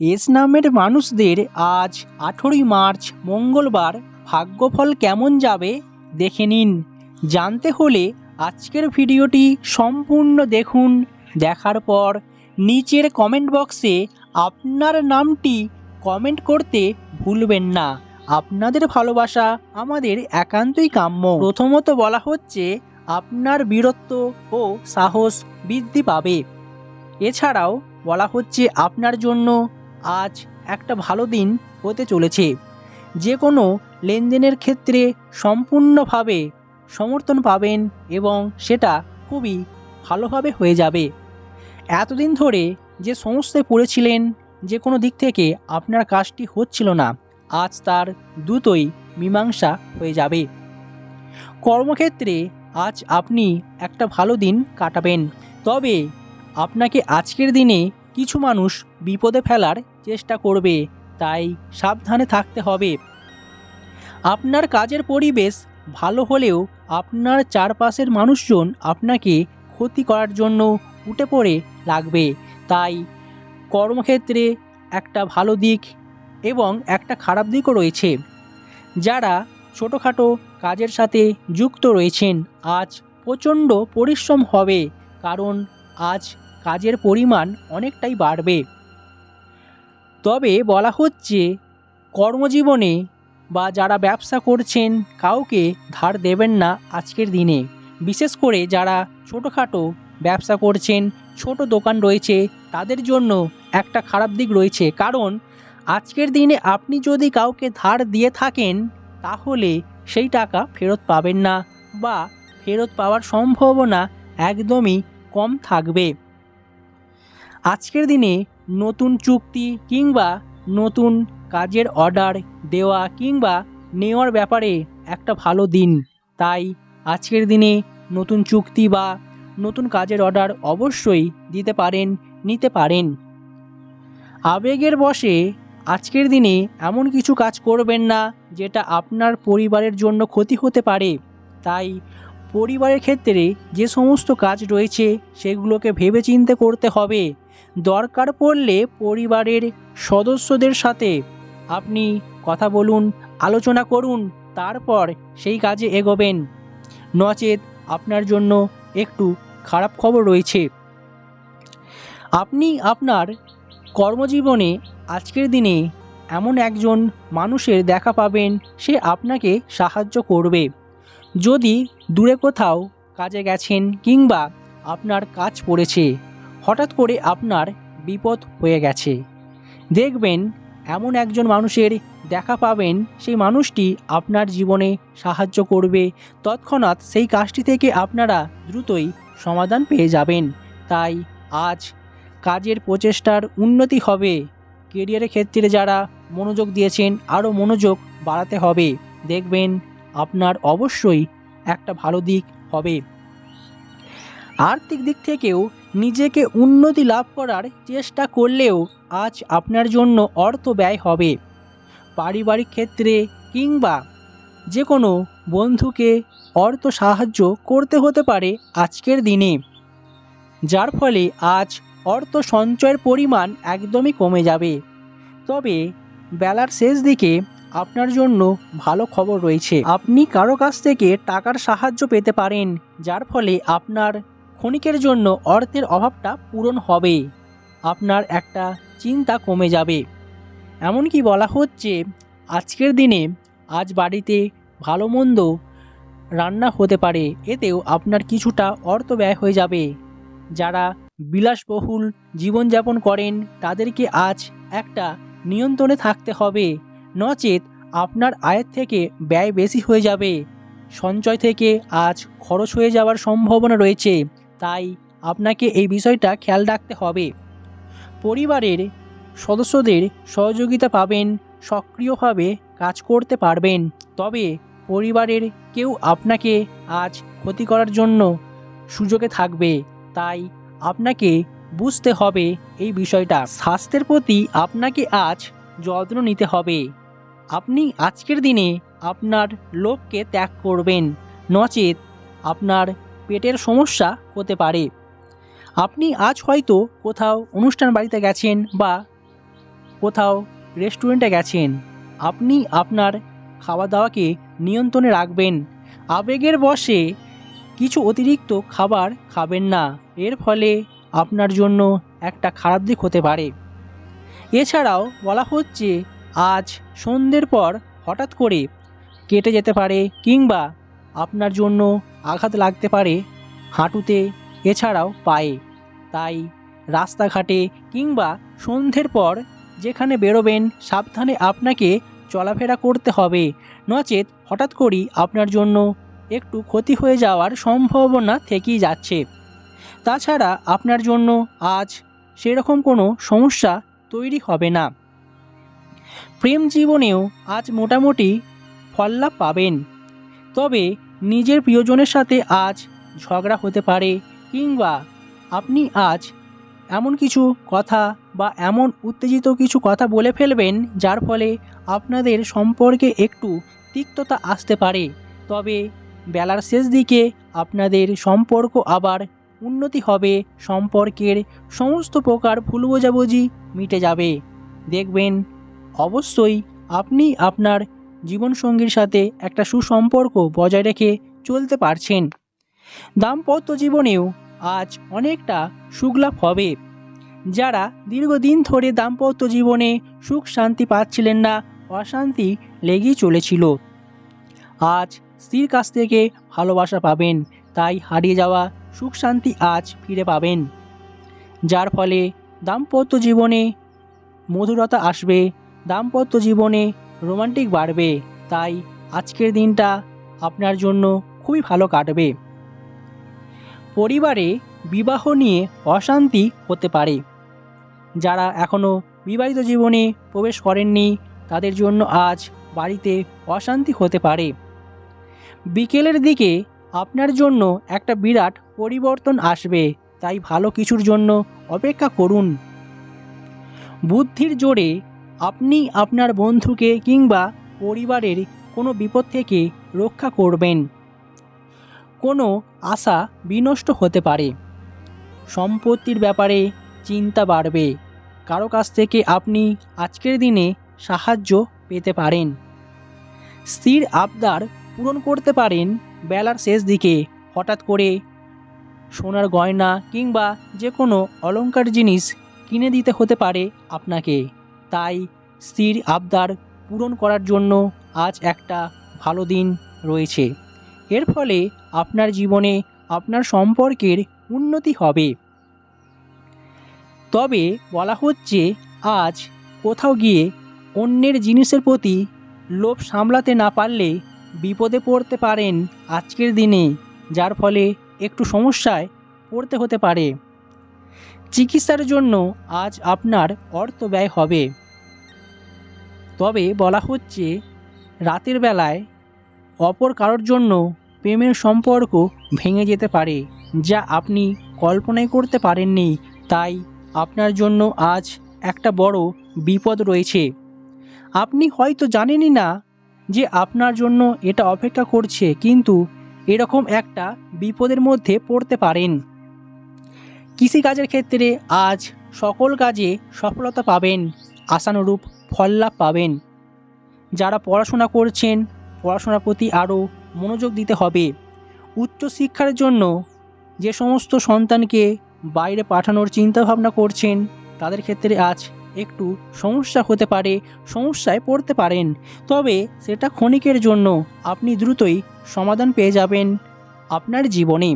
S নামের মানুষদের আজ আঠেরোই মার্চ মঙ্গলবার ভাগ্যফল কেমন যাবে দেখে নিন। জানতে হলে আজকের ভিডিওটি সম্পূর্ণ দেখুন। দেখার পর নিচের কমেন্ট বক্সে আপনার নামটি কমেন্ট করতে ভুলবেন না। আপনাদের ভালোবাসা আমাদের একান্তই কাম্য। প্রথমত বলা হচ্ছে, আপনার বীরত্ব ও সাহস বৃদ্ধি পাবে। এছাড়াও বলা হচ্ছে, আপনার জন্য আজ একটা ভালো দিন হতে চলেছে। যে কোনো লেনদেনের ক্ষেত্রে সম্পূর্ণভাবে সমর্থন পাবেন এবং সেটা খুবই ভালোভাবে হয়ে যাবে। এতদিন ধরে যে সমস্যায় পড়েছিলেন, যে কোনো দিক থেকে আপনার কাজটি হচ্ছিল না, আজ তার দ্রুতই মীমাংসা হয়ে যাবে। কর্মক্ষেত্রে আজ আপনি একটা ভালো দিন কাটাবেন। তবে আপনাকে আজকের দিনে কিছু মানুষ বিপদে ফেলার চেষ্টা করবে, তাই সাবধানে থাকতে হবে। আপনার কাজের পরিবেশ ভালো হলেও আপনার চারপাশের মানুষজন আপনাকে ক্ষতি করার জন্য উঠে পড়ে লাগবে। তাই কর্মক্ষেত্রে একটা ভালো দিক এবং একটা খারাপ দিকও রয়েছে। যারা ছোটোখাটো কাজের সাথে যুক্ত রয়েছেন, আজ প্রচণ্ড পরিশ্রম হবে, কারণ আজ কাজের পরিমাণ অনেকটাই বাড়বে। তবে বলা হচ্ছে, কর্মজীবনে বা যারা ব্যবসা করছেন, কাউকে ধার দেবেন না আজকের দিনে। বিশেষ করে যারা ছোটোখাটো ব্যবসা করছেন, ছোট দোকান রয়েছে, তাদের জন্য একটা খারাপ দিক রয়েছে। কারণ, আজকের দিনে আপনি যদি কাউকে ধার দিয়ে থাকেন, তাহলে সেই টাকা ফেরত পাবেন না বা ফেরত পাওয়ার সম্ভাবনা একদমই কম থাকবে। আজকের দিনে নতুন চুক্তি কিংবা নতুন কাজের অর্ডার দেওয়া কিংবা নেওয়ার ব্যাপারে একটা ভালো দিন। তাই আজকের দিনে নতুন চুক্তি বা নতুন কাজের অর্ডার অবশ্যই দিতে পারেন, নিতে পারেন। আবেগের বশে আজকের দিনে এমন কিছু কাজ করবেন না যেটা আপনার পরিবারের জন্য ক্ষতি হতে পারে। তাই পরিবারের ক্ষেত্রে যে সমস্ত কাজ রয়েছে সেগুলোকে ভেবেচিন্তে করতে হবে। দরকার পড়লে পরিবারের সদস্যদের সাথে আপনি কথা বলুন, আলোচনা করুন, তারপর সেই কাজে এগোবেন। নচেত আপনার জন্য একটু খারাপ খবর রয়েছে। আপনি আপনার কর্মজীবনে আজকের দিনে এমন একজন মানুষের দেখা পাবেন, সে আপনাকে সাহায্য করবে। যদি দূরে কোথাও কাজে গেছেন কিংবা আপনার কাজ পড়েছে হঠাৎ করে আপনার বিপদ হয়ে গেছে। দেখবেন, এমন একজন মানুষের দেখা পাবেন, সেই মানুষটি আপনার জীবনে সাহায্য করবে। তৎক্ষণাৎ সেই কাজটি থেকে আপনারা দ্রুতই সমাধান পেয়ে যাবেন। তাই আজ কাজের প্রচেষ্টার উন্নতি হবে। কেরিয়ারের ক্ষেত্রে যারা মনোযোগ দিয়েছেন, আরও মনোযোগ বাড়াতে হবে। দেখবেন, আপনার অবশ্যই একটা ভালো দিক হবে। আর্থিক দিক থেকেও নিজেকে উন্নতি লাভ করার চেষ্টা করলেও আজ আপনার জন্য অর্থ ব্যয় হবে। পারিবারিক ক্ষেত্রে কিংবা যে কোনো বন্ধুকে অর্থ সাহায্য করতে হতে পারে আজকের দিনে। যার ফলে আজ অর্থ সঞ্চয়ের পরিমাণ একদমই কমে যাবে। তবে বেলার শেষ দিকে আপনার জন্য ভালো খবর রয়েছে। আপনি কারও কাছ থেকে টাকার সাহায্য পেতে পারেন, যার ফলে আপনার ক্ষণিকের জন্য অর্থের অভাবটা পূরণ হবে। আপনার একটা চিন্তা কমে যাবে। এমনকি বলা হচ্ছে, আজকের দিনে আজ বাড়িতে ভালো মন্দ রান্না হতে পারে, এতেও আপনার কিছুটা অর্থ ব্যয় হয়ে যাবে। যারা বিলাসবহুল জীবনযাপন করেন, তাদেরকে আজ একটা নিয়ন্ত্রণে থাকতে হবে। নচেত আপনার আয়ের থেকে ব্যয় বেশি হয়ে যাবে। সঞ্চয় থেকে আজ খরচ হয়ে যাওয়ার সম্ভাবনা রয়েছে। তাই আপনাকে এই বিষয়টা খেয়াল রাখতে হবে। পরিবারের সদস্যদের সহযোগিতা পাবেন, সক্রিয়ভাবে কাজ করতে পারবেন। তবে পরিবারের কেউ আপনাকে আজ ক্ষতি করার জন্য সুযোগে থাকবে, তাই আপনাকে বুঝতে হবে এই বিষয়টা। স্বাস্থ্যের প্রতি আপনাকে আজ যত্ন নিতে হবে। আপনি আজকের দিনে আপনার লোককে ত্যাগ করবেন, নচেত আপনার পেটের সমস্যা হতে পারে। আপনি আজ হয়তো কোথাও অনুষ্ঠান বাড়িতে গেছেন বা কোথাও রেস্টুরেন্টে গেছেন। আপনি আপনার খাওয়া দাওয়াকে নিয়ন্ত্রণে রাখবেন। আবেগের বশে কিছু অতিরিক্ত খাবার খাবেন না। এর ফলে আপনার জন্য একটা খারাপ দিক হতে পারে। এছাড়াও বলা হচ্ছে, আজ সন্ধ্যের পর হঠাৎ করে কেটে যেতে পারে কিংবা আপনার জন্য আঘাত লাগতে পারে হাঁটুতে, এছাড়াও পায়ে। তাই রাস্তাঘাটে কিংবা সন্ধ্যের পর যেখানে বেরোবেন, সাবধানে আপনাকে চলাফেরা করতে হবে। নচেত হঠাৎ করেই আপনার জন্য একটু ক্ষতি হয়ে যাওয়ার সম্ভাবনা থেকেই যাচ্ছে। তাছাড়া আপনার জন্য আজ সেরকম কোনো সমস্যা তৈরি হবে না। প্রেম জীবনেও আজ মোটামুটি ফললাভ পাবেন। তবে নিজের প্রিয়জনের সাথে আজ ঝগড়া হতে পারে কিংবা আপনি আজ এমন কিছু কথা বা এমন উত্তেজিত কিছু কথা বলে ফেলবেন যার ফলে আপনাদের সম্পর্কে একটু তিক্ততা আসতে পারে। তবে বেলার শেষ দিকে আপনাদের সম্পর্ক আবার উন্নতি হবে, সম্পর্কের সমস্ত প্রকার ভুল বোঝাবুঝি মিটে যাবে। দেখবেন, অবশ্যই আপনি আপনার জীবনসঙ্গীর সাথে একটা সুসম্পর্ক বজায় রেখে চলতে পারছেন। দাম্পত্য জীবনেও আজ অনেকটা সুখলাভ হবে। যারা দীর্ঘদিন ধরে দাম্পত্য জীবনে সুখ শান্তি পাচ্ছিলেন না, অশান্তি লেগেই চলেছিল। আজ স্ত্রীর কাছ থেকে ভালোবাসা পাবেন, তাই হারিয়ে যাওয়া সুখ শান্তি আজ ফিরে পাবেন। যার ফলে দাম্পত্য জীবনে মধুরতা আসবে, দাম্পত্য জীবনে রোমান্টিক বাড়বে। তাই আজকের দিনটা আপনার জন্য খুবই ভালো কাটবে। পরিবারে বিবাহ নিয়ে অশান্তি হতে পারে। যারা এখনও বিবাহিত জীবনে প্রবেশ করেননি, তাদের জন্য আজ বাড়িতে অশান্তি হতে পারে। বিকেলের দিকে আপনার জন্য একটা বিরাট পরিবর্তন আসবে, তাই ভালো কিছুর জন্য অপেক্ষা করুন। বুদ্ধির জোরে আপনি আপনার বন্ধুকে কিংবা পরিবারের কোনো বিপদ থেকে রক্ষা করবেন। কোনো আশা বিনষ্ট হতে পারে। সম্পত্তির ব্যাপারে চিন্তা বাড়বে। কারও কাছ থেকে আপনি আজকের দিনে সাহায্য পেতে পারেন। স্থির আবদার পূরণ করতে পারেন বেলার শেষ দিকে। হঠাৎ করে সোনার গয়না কিংবা যে কোনো অলঙ্কার জিনিস কিনে দিতে হতে পারে আপনাকে। তাই স্থির আবদার পূরণ করার জন্য আজ একটা ভালো দিন রয়েছে। এর ফলে আপনার জীবনে আপনার সম্পর্কের উন্নতি হবে। তবে বলা হচ্ছে আজ কোথাও গিয়ে অন্যের জিনিসের প্রতি লোভ সামলাতে না পারলে বিপদে পড়তে পারেন আজকের দিনে, যার ফলে একটু সমস্যায় পড়তে হতে পারে। চিকিৎসার জন্য আজ আপনার অর্থ ব্যয় হবে। তবে বলা হচ্ছে, রাতের বেলায় অপর কারোর জন্য প্রেমের সম্পর্ক ভেঙে যেতে পারে, যা আপনি কল্পনাই করতে পারেননি। তাই আপনার জন্য আজ একটা বড় বিপদ রয়েছে। আপনি হয়তো জানেনই না যে আপনার জন্য এটা অপেক্ষা করছে, কিন্তু এরকম একটা বিপদের মধ্যে পড়তে পারেন। কৃষিকাজের ক্ষেত্রে আজ সকল কাজে সফলতা পাবেন আশানুরূপ ফল লাভ পাবেন। যারা পড়াশোনা করছেন, পড়াশোনার প্রতি আরও মনোযোগ দিতে হবে। উচ্চশিক্ষার জন্য যে সমস্ত সন্তানকে বাইরে পাঠানোর চিন্তাভাবনা করছেন, তাদের ক্ষেত্রে আজ একটু সমস্যা হতে পারে, সমস্যায় পড়তে পারেন। তবে সেটা ক্ষণিকের জন্য আপনি দ্রুতই সমাধান পেয়ে যাবেন আপনার জীবনে।